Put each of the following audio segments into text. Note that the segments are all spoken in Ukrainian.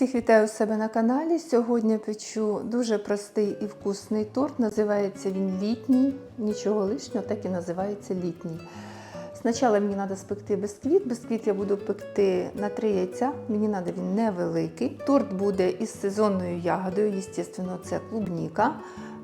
Всіх вітаю у себе на каналі. Сьогодні печу дуже простий і вкусний торт. Називається він літній. Нічого лишнього, так і називається літній. Спочатку мені треба спекти бісквіт. Бісквіт я буду пекти на три яйця. Мені треба він невеликий. Торт буде із сезонною ягодою. Звісно, це клубніка.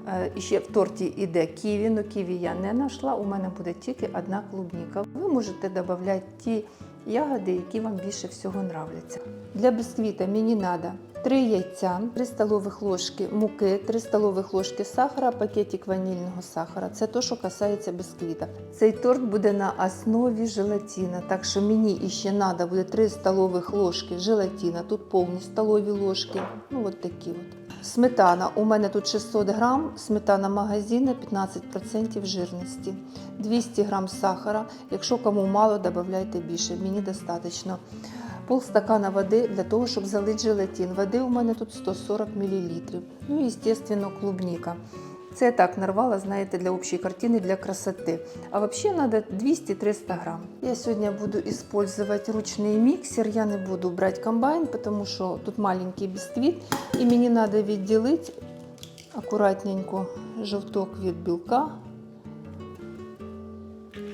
Е, І ще в торті йде ківі, але ківі я не знайшла. У мене буде тільки одна клубніка. Ви можете додати ті ягоди, які вам більше всього нравляться. Для бісквіта мені треба 3 яйця, 3 столових ложки муки, 3 столових ложки сахара, пакетик ванільного сахара. Це то, що касається бісквіта. Цей торт буде на основі желатина, так що мені ще треба буде 3 столових ложки желатина, тут повні столові ложки. Ну, от такі от. Сметана. У мене тут 600 грам, сметана магазина 15% жирності. 200 грам сахара. Якщо кому мало, додавайте більше. Мені достатньо. Пол стакана води для того, щоб залить желатин. Води у мене тут 140 мл. Ну і, звісно, клубніка. Це я так нарвала, знаєте, для общої картини, для красоти. А взагалі треба 200-300 грам. Я сьогодні буду использовать ручний міксер. Я не буду брати комбайн, тому що тут маленький бісквіт. І мені треба відділити акуратненько жовток від білка.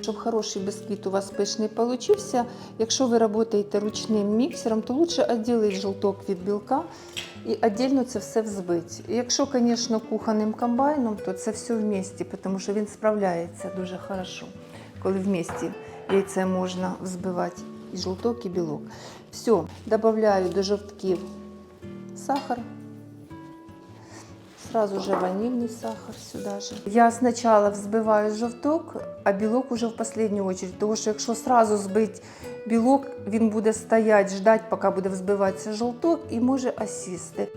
Щоб хороший бісквіт у вас пишний получився, якщо ви працюєте ручним міксером, то лучше відділити жовток від білка і віддільно це все взбити. Якщо, звісно, кухонним комбайном, то це все в місті, тому що він справляється дуже хорошо, коли в місті яйце можна взбивати і жовток, і білок. Все, додаю до жовтків сахар. Сразу же ванильный сахар сюда же. Я сначала взбиваю жовток, а білок уже в последню очередь. Тому що якщо сразу збити білок, він буде стояти, ждати, поки буде взбиватися жовток і може осісти.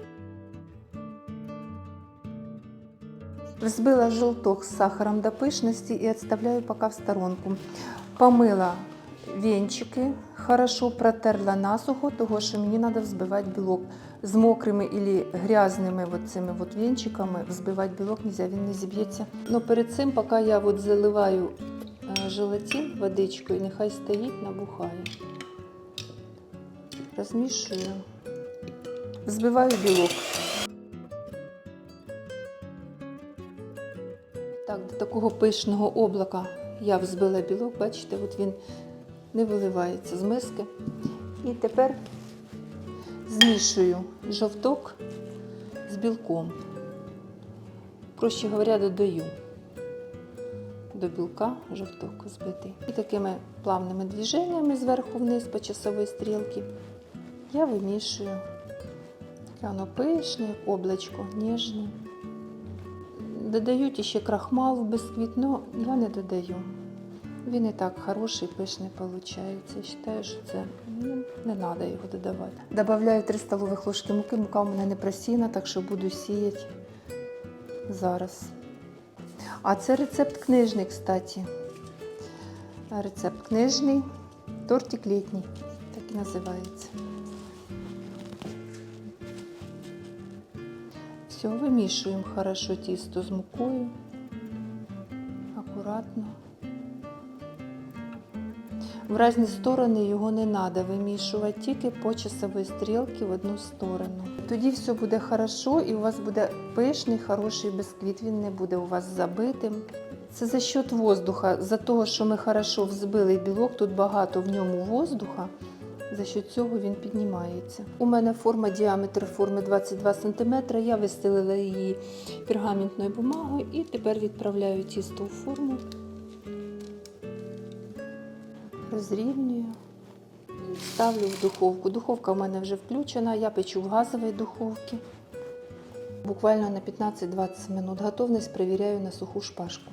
Взбила жовток з сахаром до пишності і відставляю поки в сторонку. Помила венчики, хорошо протерла насухо, того що мені треба взбивати білок. З мокрими або грязними цими от венчиками взбивати білок нельзя, він не зіб'ється. Но перед цим, поки я от заливаю е, желатин водичкою, нехай стоїть, набухає. Розмішую. Взбиваю білок. Так, до такого пишного облака я взбила білок, бачите, от він не виливається з миски. І тепер змішую жовток з білком. Проще говоря, додаю до білка жовток збитий. І такими плавними движеннями зверху вниз по часовій стрілці я вимішую. Воно пишне, облачко, ніжне. Додають ще крахмал в бісквіт, але я не додаю. Він і так хороший, пишний виходить. Я вважаю, що це ну, не треба його додавати. Добавляю 3 столових ложки муки. Мука у мене не просіяна, так що буду сіяти зараз. А це рецепт книжний, кстати. Рецепт книжний, тортик літній, так і називається. Все, вимішуємо хорошо тісто з мукою. Акуратно. В різні сторони його не треба вимішувати, тільки по часовій стрілці в одну сторону. Тоді все буде хорошо і у вас буде пишний, хороший бісквіт, він не буде у вас забитим. Це за счет воздуха, за того, що ми хорошо взбили білок, тут багато в ньому воздуха, за счет цього він піднімається. У мене форма, діаметр форми 22 см, я вистелила її пергаментною бумагою і тепер відправляю тісто у форму розрівнюю ставлю в духовку. Духовка в мене вже включена, я печу в газовій духовці. Буквально на 15-20 минут готовність перевіряю на суху шпажку.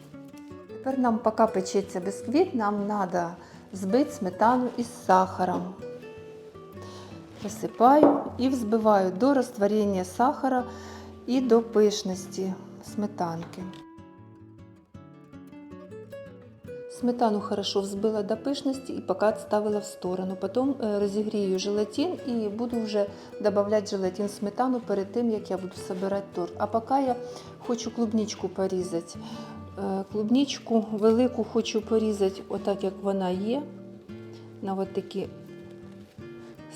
Тепер нам, поки печеться бісквіт, нам треба збити сметану із сахаром. Висипаю і взбиваю до розтворення сахара і до пишності сметанки. Сметану хорошо взбила до пишності і поки відставила в сторону. Потім е, розігрію желатин і буду вже додавати желатин в сметану перед тим, як я буду збирати торт. А поки я хочу клубничку порізати. Е, Клубничку велику хочу порізати, отак як вона є, на от такі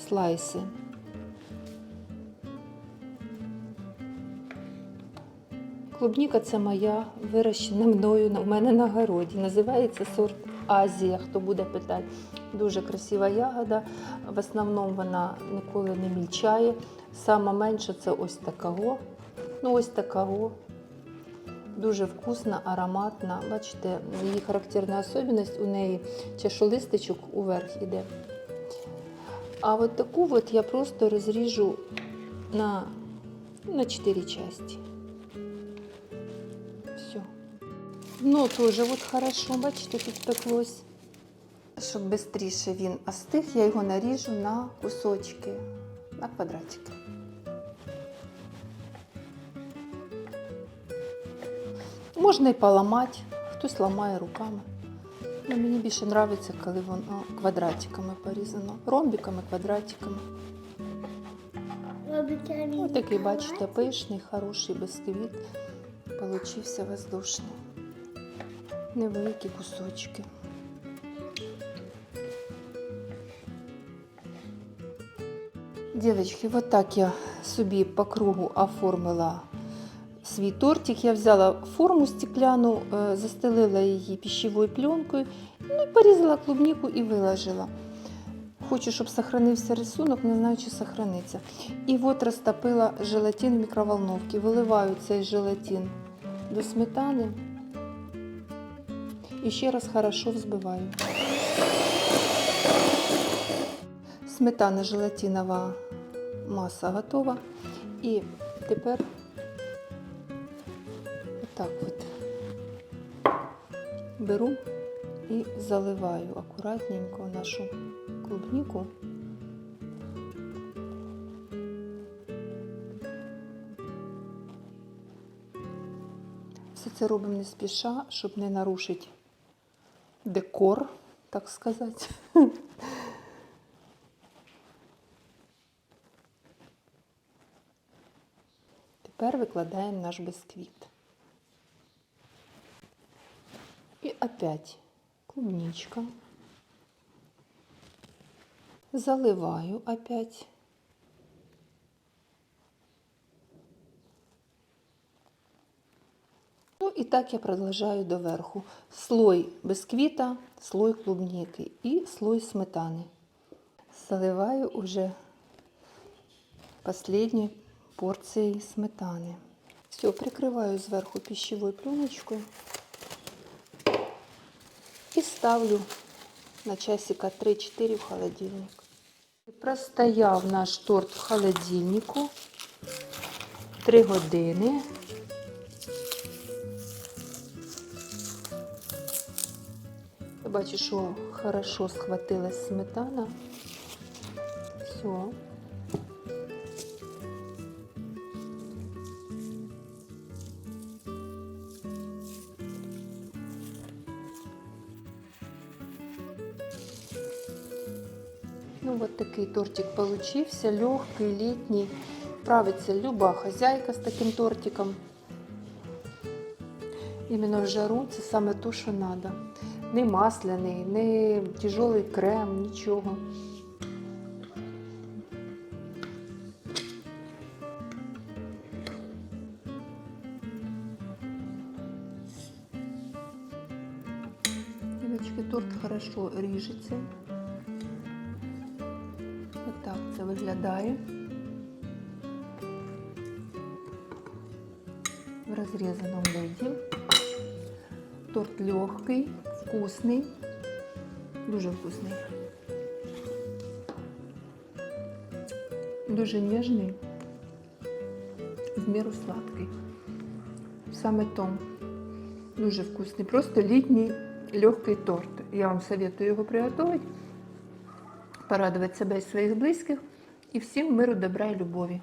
слайси. Клубніка це моя вирощена мною у мене на городі. Називається сорт Азія, хто буде питати. Дуже красива ягода. В основному вона ніколи не мільчає. Сама менша це ось такого. Ну, ось такого. Дуже вкусна, ароматна. Бачите, її характерна особливість у неї чашолистичок уверх іде. А от таку от я просто розріжу на, на 4 части. Ну, тоже вот хорошо, бачите, тут пеклось. Щоб швидше він остиг, я його наріжу на кусочки, на квадратики. Можна і поламати, хтось ламає руками. Ну, мені більше подобається, коли воно квадратиками порізано. Ромбиками, квадратиками. Ось такий, бачите, пишний, хороший бисквіт. Получився воздушний. Невеликі кусочки. Дівчатки, от так я собі по кругу оформила свій тортик. Я взяла форму стекляну, е, застелила її пищевою пленкою, ну порізала клубніку і виложила. Хочу, щоб сохранився рисунок, не знаю, чи сохраниться. І от розтопила желатин в мікроволновці. Виливаю цей желатин до сметани. І ще раз хорошо взбиваю. Сметана желатинова маса готова. І тепер отак от беру і заливаю акуратненько нашу клубніку. Все це робимо не спіша, щоб не нарушити декор, так сказати. Тепер викладаємо наш бисквіт. І опять клубничка. Заливаю опять. Ну и так я продолжаю доверху. Слой бисквита, слой клубники и слой сметаны. Заливаю уже последней порцией сметаны. Все, прикрываю сверху пищевой пленочкой и ставлю на часика 3-4 в холодильник. Простояв наш торт в холодильнику 3 години. Бачу, що хорошо схватилась сметана. Все. Ну, вот такий тортик получився, легкий, літній. Правиться люба хазяйка з таким тортиком. Іменно в жару це саме то, що треба. Не масляний, не тяжелий крем, нічого. Девочки, торт хорошо ріжеться. Отак це виглядає. В розрізаному виді. Торт легкий, вкусний, дуже вкусний. Дуже ніжний, в міру сладкий. Саме том. Дуже вкусний. Просто літній легкий торт. Я вам советую його приготувати порадувати себе і своїх близьких і всім миру, добра і любові.